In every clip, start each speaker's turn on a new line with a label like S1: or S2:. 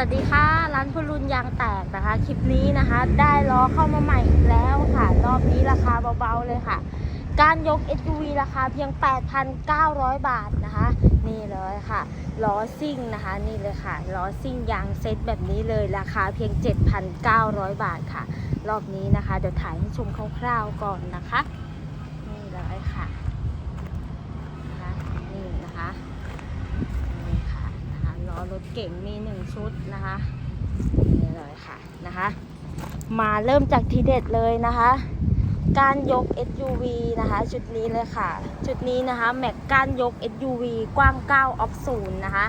S1: สวัสดีค่ะ ร้านพลุนยางแตกนะคะ คลิปนี้นะคะ ได้ล้อเข้ามาใหม่อีกแล้วค่ะ รอบนี้ราคาเบาๆเลยค่ะ การยก SUV ราคาเพียง 8,900 บาทนะคะ นี่เลยค่ะล้อซิ่งนะคะ นี่เลยค่ะล้อซิ่งยางเซ็ตแบบนี้เลยราคาเพียง 7,900 บาทค่ะ รอบนี้นะคะ เดี๋ยวถ่ายให้ชมคร่าวๆก่อนนะคะ นี่เลยค่ะนะคะนี่นะคะ นี่ค่ะนะคะล้อร ถเก่งมีหนึ่งชุดนะคะนี่เลยค่ะนะคะ มาเริ่มจากทีเด็ดเลยนะคะ การยก SUV นะคะชุดนี้เลยค่ะ ชุดนี้นะคะแม็กการยก SUV กว้าง 9 ออฟศูนย์นะคะ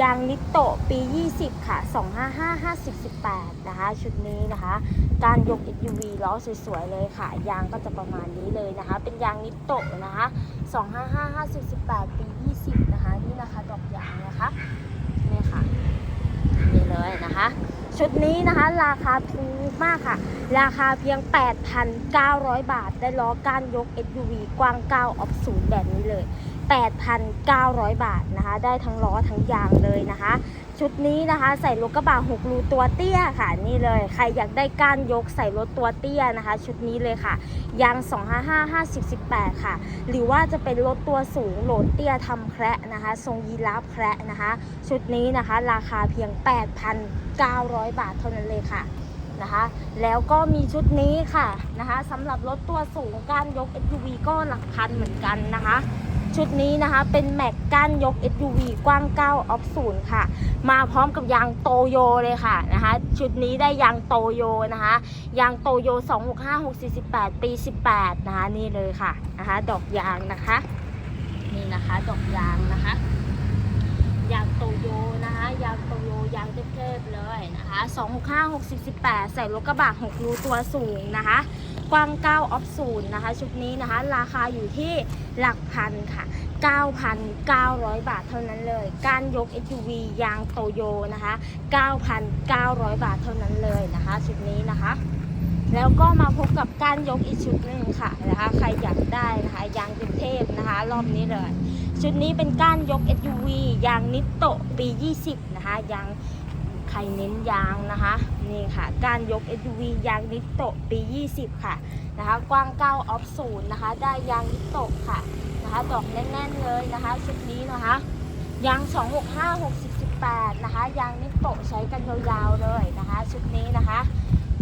S1: ยางนิโตปี 20 ค่ะ 255 50 18 นะคะ ชุดนี้นะคะ การยก SUV ล้อสวยๆเลยค่ะ ยางก็จะประมาณนี้เลยนะคะ เป็นยางนิโตนะคะ 255 50 18 ปี 20 นะคะ นี่นะคะ ดอกยางนะคะ นี่ค่ะนี่เลยนะคะ ชุดนี้นะคะราคาถูกมากค่ะ ราคาเพียง 8,900 บาท ได้ล้อก้านยก SUV กว้าง 9 ออฟศูนย์แบบนี้เลย 8,900 บาทนะคะ ได้ทั้งล้อทั้งยางเลยนะคะ ชุดนี้นะคะ ใส่รถกระบะ6รูตัวเตี้ยค่ะ นี่เลยใครอยากได้ก้านยกใส่รถตัวเตี้ยนะคะ ชุดนี้เลยค่ะยาง 255 50 18 ค่ะ หรือว่าจะเป็นรถตัวสูงโหลดเตี้ยทำแคระนะคะ ทรงยีราฟแคระนะคะ ชุดนี้นะคะ ราคาเพียง 8,900 บาทเท่านั้นเลยค่ะนะคะ แล้วก็มีชุดนี้ค่ะนะคะสำหรับรถตัวสูงการยก SUV ก็หลักพันเหมือนกันนะคะ ชุดนี้นะคะเป็นแม็กก้านยก SUV กว้าง 9 ออฟศูนย์ค่ะ มาพร้อมกับยางโตโยเลยค่ะนะคะชุดนี้ได้ยางโตโยนะคะยางโตโย 265 648 ปี 18 นะคะนี่เลยค่ะนะคะดอกยางนะคะนี่นะคะดอกยางนะคะยางโตโยนะคะยางโตโยยางเทพๆเลยนะคะ 265 648ใส่รถกระบะ6รูตัวสูงนะคะ กว้าง9ออฟศูนย์นะคะ ชุดนี้นะคะ ราคาอยู่ที่หลักพันค่ะ 9,900 บาทเท่านั้นเลย การยก SUV ยางโตโยนะคะ 9,900 บาทเท่านั้นเลยนะคะ ชุดนี้นะคะ แล้วก็มาพบกับการยกอีกชุดหนึ่งค่ะนะคะ ใครอยากได้นะคะยางเทพนะคะ รอบนี้เลย ชุดนี้เป็นกานยก SUV ยางนิโตปี 20 นะคะยาง ใครเน้นยางนะคะ นี่ค่ะ กานยก SUV ยางนิโตะปี 20 ค่ะนะคะ กว้าง 9 ออฟศูนย์นะคะ ได้ยางนิโตะค่ะนะคะดอกแน่นๆเลยนะคะชุดนี้นะคะยาง 265 60 18 นะคะ ยางนิโตะใช้กันยาวๆเลยนะคะ ชุดนี้นะคะ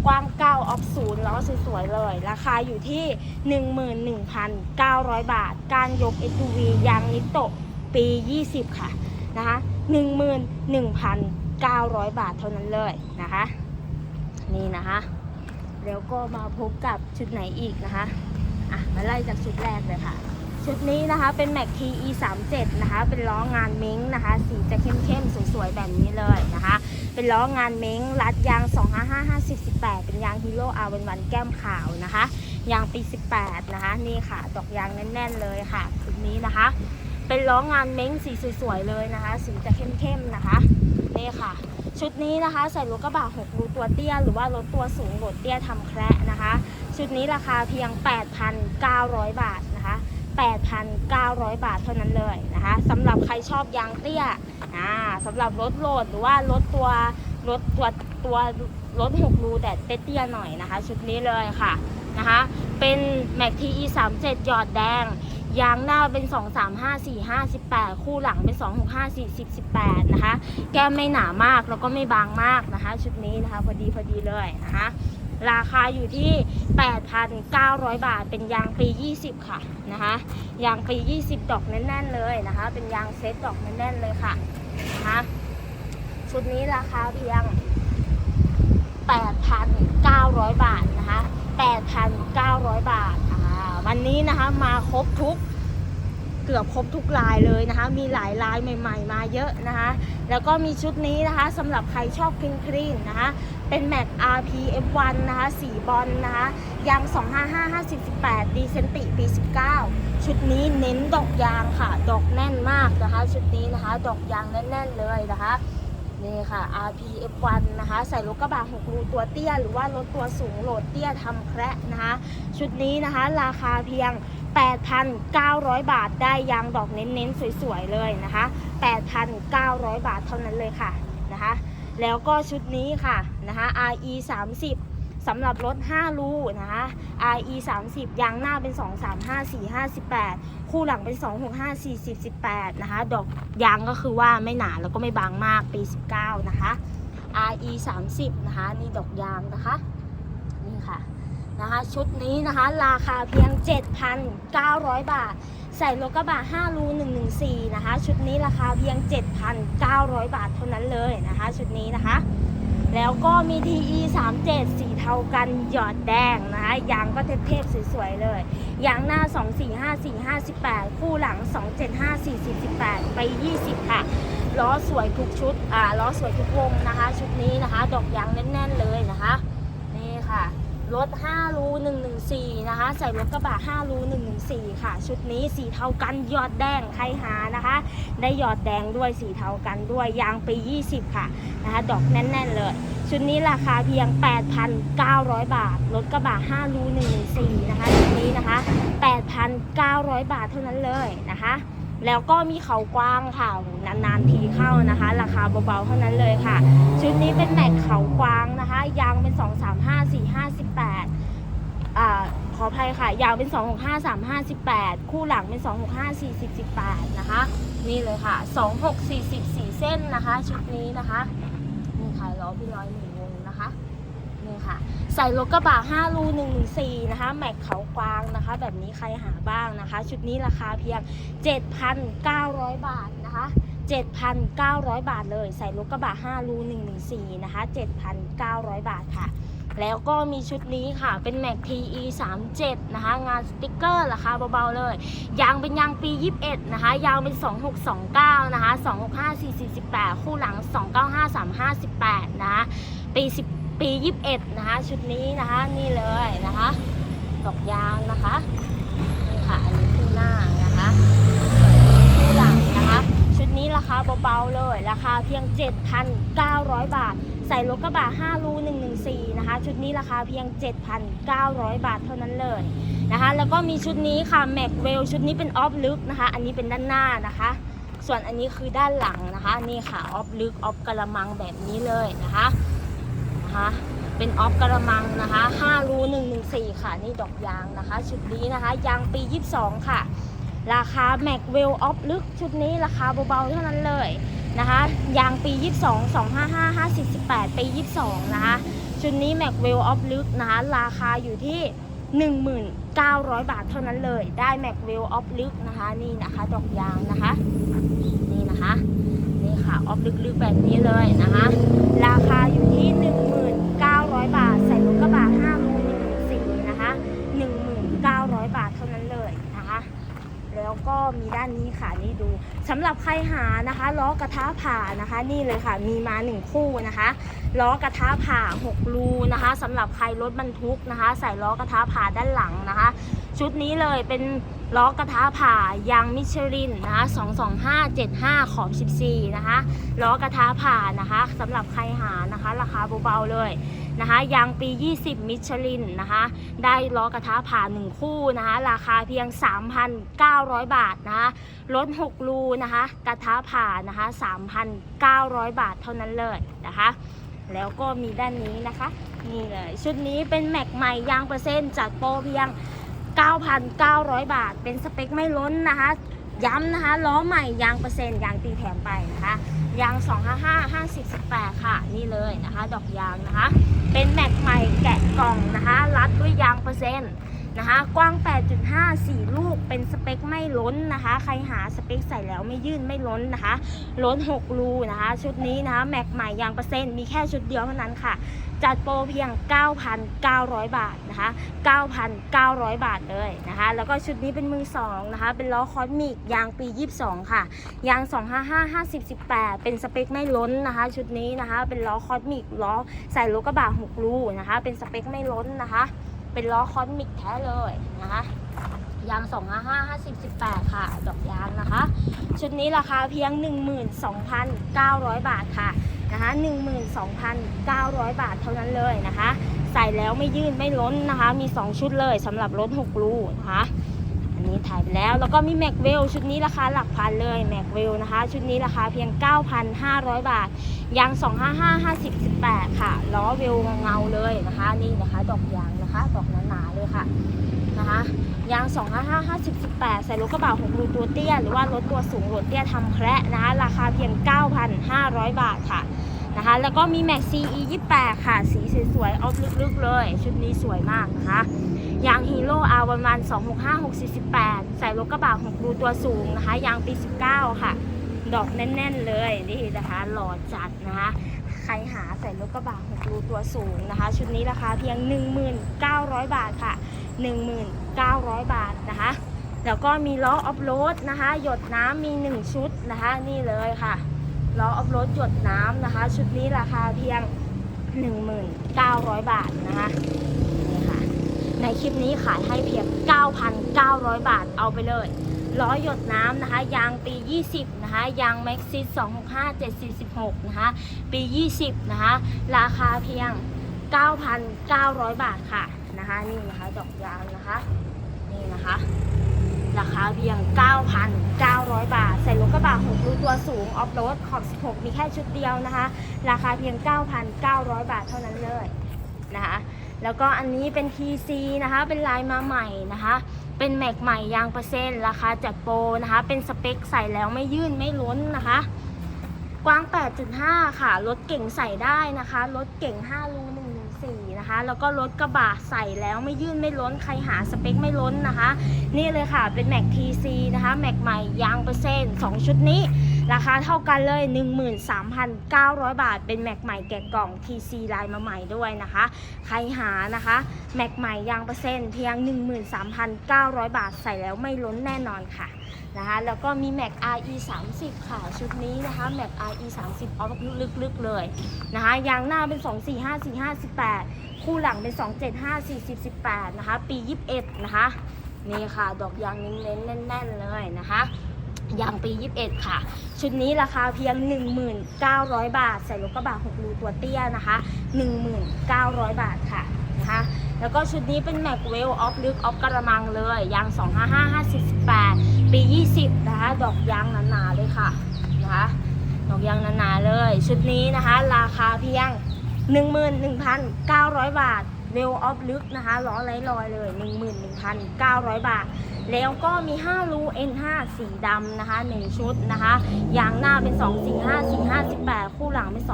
S1: กว้าง 9 ออฟศูนย์ล้อสวยๆเลย ราคาอยู่ที่ 11,900 บาท การยก SUV ยางนิโตะปี 20 ค่ะนะคะ11,900 บาทเท่านั้นเลยนะคะ นี่นะคะ แล้วก็มาพบกับชุดไหนอีกนะคะอะมาไล่จากชุดแรกเลยค่ะ ชุดนี้นะคะเป็น Mac TE 3 7นะคะ เป็นล้องานเม้งนะคะ สีจะเข้มๆ สวยๆ แบบนี้เลยนะคะ เป็นล้องานเม้ง รัดยาง 255 50 18 เป็นยางฮีโร่อาวันวันแก้มขาวนะคะ ยางปี 18 นะคะ นี่ค่ะ ดอกยางแน่นๆเลยค่ะชุดนี้นะคะ เป็นล้องานเม้งสีสวยๆเลยนะคะ สีจะเข้มๆนะคะนี่ค่ะ ชุดนี้นะคะใส่รถกระบะ6รูตัวเตี้ย หรือว่ารถตัวสูงโหลดเตี้ยทำแคระนะคะ ชุดนี้ราคาเพียง 8,900 บาทนะคะ 8,900 บาทเท่านั้นเลยนะคะสำหรับใครชอบยางเตี้ยอ่าสำหรับรถโหลดหรือว่ารถตัวรถตัวตัวรถ6รูแต่เตี้ยหน่อยนะคะ ชุดนี้เลยค่ะนะคะ เป็น Mac TE 3 7หยอดแดง ยางหน้าเป็น 2 3 5 4 5 18 คู่หลังเป็น 2 6 5 4 10 18 นะคะ แก้มไม่หนามากแล้วก็ไม่บางมากนะคะ ชุดนี้นะคะพอดีพอดีเลยนะคะราคาอยู่ที่ 8,900 บาท เป็นยางปี 20 ค่ะนะคะ ยางปี 20 ดอกแน่นๆเลยนะคะ เป็นยางเซ็ตดอกแน่นๆเลยค่ะนะคะชุดนี้ราคาเพียง 8,900 บาทนะคะ 8,900 บาทอ่า วันนี้นะคะมาครบทุกเกือบครบทุกลายเลยนะคะ มีหลายลายใหม่ ๆ มาเยอะนะคะ แล้วก็มีชุดนี้นะคะสำหรับใครชอบคลีนคลีนนะคะ เป็น Mac RP F1 นะคะสีบอลนะคะยาง 255 50 18ดีเซนติปี 19 ชุดนี้เน้นดอกยางค่ะ ดอกแน่นมากนะคะ ชุดนี้นะคะ ดอกยางแน่นๆเลยนะคะ นี่ค่ะ RP F1 นะคะ ใส่รถกระบะ6รูตัวเตี้ย หรือว่ารถตัวสูงโหลดเตี้ยทำแคระนะคะ ชุดนี้นะคะ ราคาเพียง 8,900 บาทได้ยางดอกเน้นๆ สวยๆ เลยนะคะ 8,900 บาทเท่านั้นเลยค่ะนะคะ แล้วก็ชุดนี้ค่ะนะคะ RE 30 สำหรับรถ 5 รูนะคะ RE 30ยางหน้าเป็น 2 3 5 4 5 18 คู่หลังเป็น 2 6 5 4 0 18 นะคะ ดอกยางก็คือว่าไม่หนาแล้วก็ไม่บางมากปี 19 นะคะ RE 30นะคะ นี่ดอกยางนะคะ นี่ค่ะนะคะชุดนี้นะคะราคาเพียง 7,900 บาท ใส่รถกระบะ5รู114 นะคะ ชุดนี้ราคาเพียง 7,900 บาทเท่านั้นเลยนะคะ ชุดนี้นะคะ แล้วก็มี TE 37สีเทากันหยอดแดงนะคะยางก็เทพๆสวยๆเลย ยางหน้า 245 458คู่หลัง 275 40 18 ไป 20 ค่ะ ล้อสวยทุกชุด อ่า ล้อสวยทุกวงนะคะ ชุดนี้นะคะ ดอกยางแน่นๆเลยนะคะ นี่ค่ะ รถ5รู114 นะคะ ใส่รถกระบะ5รู114 ค่ะ ชุดนี้สีเทากันหยอดแดงใครหานะคะ ได้หยอดแดงด้วยสีเทากันด้วยยางปี 20 ค่ะนะคะดอกแน่น ๆ เลย ชุดนี้ราคาเพียง 8,900 บาท รถกระบะ5รู114 นะคะชุดนี้นะคะ 8,900 บาทเท่านั้นเลยนะคะ แล้วก็มีเขากว้างค่ะนานๆทีเข้านะคะ ราคาเบาๆเท่านั้นเลยค่ะ ชุดนี้เป็นแม็กเขากว้างนะคะ ยางเป็น 2 3 5 4 5 18อ่าขออภัยค่ะ ยาวเป็น 2 6 5 3 5 18 คู่หลังเป็น 2 6 5 4 0 18 นะคะ นี่เลยค่ะ 2 6 4 0 4 เส้นนะคะ ชุดนี้นะคะ นี่ค่ะล้อพี่ร้อยหนึ่ง ค่ะ ใส่รถกระบะ5รู114นะคะ แม็กเขากวางนะคะ แบบนี้ใครหาบ้างนะคะ ชุดนี้ราคาเพียง 7,900 บาทนะคะ 7,900 บาทเลย ใส่รถกระบะ5รู114นะคะ 7,900 บาทค่ะแล้วก็มีชุดนี้ค่ะ เป็น Mac TE 37นะคะ งานสติกเกอร์ราคาเบาๆเลย ยางเป็นยางปี 21 นะคะ ยางเป็น 2629 นะคะ 265 448 คู่หลัง 295 3518 นะคะ ปี10 ปี 21 นะคะ ชุดนี้นะคะ นี่เลยนะคะดอกยางนะคะนี่ค่ะ อันนี้คู่หน้านะคะคู่หลังนะคะ ชุดนี้ราคาเบาๆเลย ราคาเพียง 7,900 บาท ใส่รถกระบะ5รู114 นะคะ ชุดนี้ราคาเพียง 7,900 บาทเท่านั้นเลยนะคะ แล้วก็มีชุดนี้ค่ะแม็กเวลชุดนี้เป็นออฟลึกนะคะ อันนี้เป็นด้านหน้านะคะ ส่วนอันนี้คือด้านหลังนะคะ นี่ค่ะออฟลึกออฟกระมังแบบนี้เลยนะคะ นะคะ เป็นออฟกระมังนะคะ5รู114 ค่ะ นี่ดอกยางนะคะ ชุดนี้นะคะ ยางปี 22 ค่ะ ราคาแม็กเวลออฟลึกชุดนี้ราคาเบาๆเท่านั้นเลยนะคะ ยางปี 22 255 50 18ปี 22 นะคะ ชุดนี้แม็กเวลออฟลึกนะคะ ราคาอยู่ที่1,900 บาทเท่านั้นเลย ได้แม็กเวลออฟลึกนะคะ นี่นะคะ ดอกยางนะคะ นี่นะคะ นี่ค่ะ ออฟลึกๆแบบนี้เลยนะคะ ราคาอยู่ แล้วก็มีด้านนี้ค่ะนี่ดูสำหรับใครหานะคะล้อกระทะผ่านะคะ นี่เลยค่ะ มีมาหนึ่งคู่นะคะล้อกระทะผ่า6รูนะคะสำหรับใครรถบรรทุกนะคะ ใส่ล้อกระทะผ่าด้านหลังนะคะ ชุดนี้เลยเป็น ล้อกระทะผ่ายางมิชลินนะคะ22575 ขอบ 14 นะคะล้อกระทะผ่านะคะสำหรับใครหานะคะ ราคาเบาๆเลยนะคะยางปี 20 มิชลินนะคะ ได้ล้อกระทะผ่า 1 คู่นะคะ ราคาเพียง 3,900 บาทนะคะรถ6รูนะคะ กระทะผ่านะคะ 3,900 บาทเท่านั้นเลยนะคะ แล้วก็มีด้านนี้นะคะ นี่เลย ชุดนี้เป็นแม็กใหม่ยางเปอร์เซ็นต์จัดโปรเพียง 9,900 บาท เป็นสเปคไม่ล้นนะคะ ย้ำนะคะ ล้อใหม่ยางเปอร์เซ็นต์ยางตีแถมไปนะคะยาง 255 50 18 ค่ะ นี่เลยนะคะ ดอกยางนะคะ เป็นแม็กใหม่แกะกล่องนะคะ รัดด้วยยางเปอร์เซ็นต์ นะคะ กว้าง 8.5 4 ลูก เป็นสเปคไม่ล้นนะคะ ใครหาสเปคใส่แล้วไม่ยื่นไม่ล้นนะคะ ล้น 6 รูนะคะ ชุดนี้นะคะ แม็กใหม่ยางเปอร์เซ็นต์มีแค่ชุดเดียวเท่านั้นค่ะ จัดโปรเพียง 9,900 บาทนะคะ 9,900 บาทเลยนะคะ แล้วก็ชุดนี้เป็นมือสองนะคะ เป็นล้อคอสมิกยางปี 22 ค่ะ ยาง 255 50 18 เป็นสเปคไม่ล้นนะคะ ชุดนี้นะคะ เป็นล้อคอสมิกล้อใส่รถกระบะ6รูนะคะ เป็นสเปคไม่ล้นนะคะ เป็นล้อคอนมิกแท้เลยนะคะยาง255 0 18 ค่ะ ดอกยางนะคะ ชุดนี้ราคาเพียง 12,900 บาทค่ะนะคะ12,900 บาทเท่านั้นเลยนะคะ ใส่แล้วไม่ยืดไม่ล้นนะคะ มี 2 ชุดเลยสำหรับรถ6รูนะคะ นี้ถ่ายไปแล้ว แล้วก็มีแม็กเวลชุดนี้ราคาหลักพันเลยแม็กเวลนะคะ ชุดนี้ราคาเพียง 9,500 บาทยาง255 50 18 ค่ะ ล้อเวลเงาเลยนะคะ นี่นะคะ ดอกยางนะคะดอกหนาๆเลยค่ะนะคะยาง 255 50 18 ใส่รถกระบะ6รูตัวเตี้ย หรือว่ารถตัวสูงรถเตี้ยทำแคระนะคะ ราคาเพียง 9,500 บาทค่ะ นะคะ แล้วก็มีแม็ก CE 28ค่ะ สีสวยๆเอาลึกๆเลย ชุดนี้สวยมากนะคะยางฮีโร่อาวันวัน265 648ใส่รถกระบะ6รูตัวสูงนะคะยางปี19ค่ะ ดอกแน่น ๆ เลยนี่นะคะหล่อจัดนะคะ ใครหาใส่รถกระบะ6รูตัวสูงนะคะ ชุดนี้ราคาเพียง 1900 บาทค่ะ 1900 บาทนะคะแล้วก็มีล้อออฟโรดนะคะ หยดน้ำมี 1 ชุดนะคะ นี่เลยค่ะ ล้อออฟโรดหยดน้ำนะคะ ชุดนี้ราคาเพียง 1900 บาทนะคะนี่ค่ะในคลิปนี้ขายให้เพียง 9,900 บาทเอาไปเลยล้อหยดน้ำนะคะ ยางปี 20 นะคะ ยางแม็กซิส265 746 นะคะ ปี 20 นะคะ ราคาเพียง 9,900 บาทค่ะนะคะ นี่นะคะ ดอกยางนะคะ นี่นะคะ ราคาเพียง 9,900 บาท ใส่รถกระบะ6รูตัวสูง ออฟโรดขอบ 16 มีแค่ชุดเดียวนะคะ ราคาเพียง 9,900 บาทเท่านั้นเลยนะคะแล้วก็อันนี้เป็น TC นะคะเป็นลายมาใหม่นะคะเป็นแม็กใหม่ยางเปอร์เซ็นต์ราคาจัดโปรนะคะ เป็นสเปคใส่แล้วไม่ยื่นไม่ล้นนะคะ กว้าง 8.5 ค่ะ รถเก่งใส่ได้นะคะ รถเก่ง 5 รู นะคะ แล้วก็รถกระบะใส่แล้วไม่ยื่นไม่ล้นใครหาสเปคไม่ล้นนะคะ นี่เลยค่ะเป็นแม็ก TC นะคะแม็กใหม่ยางเปอร์เซ็นต์2ชุดนี้ ราคาเท่ากันเลย 13,900 บาท เป็นแม็กใหม่แกะกล่อง TC ลายมาใหม่ด้วยนะคะ ใครหานะคะแม็กใหม่ยางเปอร์เซ็นต์เพียง 13,900 บาท ใส่แล้วไม่ล้นแน่นอนค่ะนะคะแล้วก็มีแม็ก RE 30ค่ะ ชุดนี้นะคะแม็ก RE 30เอาลึกๆเลยนะคะยางหน้าเป็น 245 45 18 คู่หลังเป็น 275 40 18 นะคะ ปี 21 นะคะ นี่ค่ะ ดอกยางเน้นๆแน่นๆเลยนะคะยางปี 21 ค่ะ ชุดนี้ราคาเพียง 1,900 บาท ใส่รถกระบะ6รูตัวเตี้ยนะคะ 1,900 บาทค่ะนะคะแล้วก็ชุดนี้เป็นแม็กเวลออฟลึกออฟกระมังเลยยาง 255548 ปี 20 นะคะ ดอกยางหนาๆเลยค่ะนะคะดอกยางหนาๆเลย ชุดนี้นะคะ ราคาเพียง 11,900 บาทเวลออฟลึกนะคะล้อไร้รอยเลย 11,900 บาท แล้วก็มี 5 รู N5 สีดำนะคะ 1 ชุดนะคะยางหน้าเป็น 245 45 18คู่หลังเป็น 275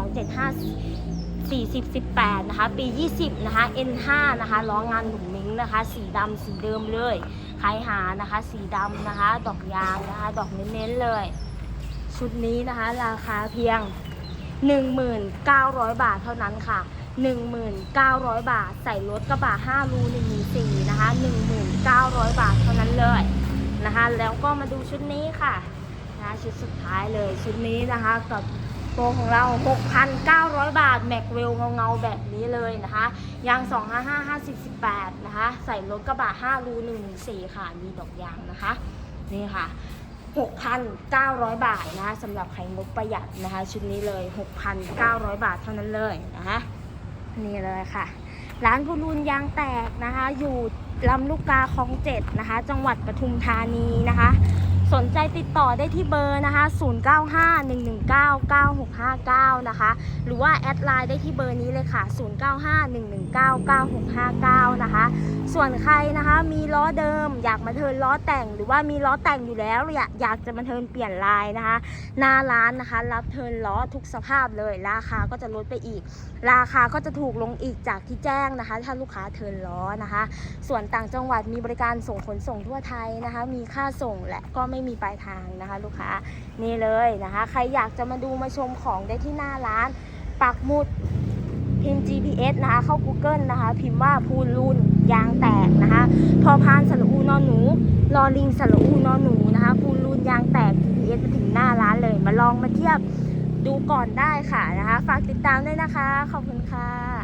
S1: 40 18 นะคะ ปี 20 นะคะ N5 นะคะล้องานหนุ่มมิงนะคะ สีดำสีเดิมเลย ใครหานะคะ สีดำนะคะ ดอกยางนะคะ ดอกเน้นๆเลย ชุดนี้นะคะ ราคาเพียง 1,900 บาทเท่านั้นค่ะ 1,900 บาท ใส่รถกระบะ5รู114นะคะ 1,900 บาทเท่านั้นเลยนะคะ แล้วก็มาดูชุดนี้ค่ะนะชุดสุดท้ายเลยชุดนี้นะคะกับโปรของเรา 6,900 บาท แม็กเวลเงาๆ แบบนี้เลยนะคะ ยาง 255 50 18นะคะ ใส่รถกระบะ5รู114 ค่ะ มีดอกยางนะคะ นี่ค่ะ 6,900 บาทนะคะสำหรับไข่มุกประหยัดนะคะ ชุดนี้เลย 6,900 บาทเท่านั้นเลยนะคะนี่เลยค่ะ ร้านพูรูนยางแตกนะคะ อยู่ลำลูกกาคลองเจ็ดนะคะ จังหวัดปทุมธานีนะคะ สนใจติดต่อได้ที่เบอร์นะคะ 0951199659 นะคะ หรือว่าแอดไลน์ได้ที่เบอร์นี้เลยค่ะ 0951199659 นะคะ ส่วนใครนะคะมีล้อเดิมอยากมาเทิร์นล้อแต่ง หรือว่ามีล้อแต่งอยู่แล้วอยากอยากจะมาเทิร์นเปลี่ยนลายนะคะ หน้าร้านนะคะ รับเทิร์นล้อทุกสภาพเลย ราคาก็จะลดไปอีก ราคาก็จะถูกลงอีกจากที่แจ้งนะคะ ถ้าลูกค้าเทิร์นล้อนะคะ ส่วนต่างจังหวัดมีบริการส่งขนส่งทั่วไทยนะคะ มีค่าส่งและก็ไม่ไม่มีปลายทางนะคะ ลูกค้านี่เลยนะคะ ใครอยากจะมาดูมาชมของได้ที่หน้าร้านปักหมุดพิมพ์ GPS นะคะ เข้า Google นะคะ พิมพ์ว่าพูนรูนยางแตกนะคะ พอพานสระอูนอนหนูรอลิงสระอูนอนหนูนะคะพูนรูนยางแตก GPS มาถึงหน้าร้านเลย มาลองมาเทียบดูก่อนได้ค่ะนะคะ ฝากติดตามด้วยนะคะ ขอบคุณค่ะ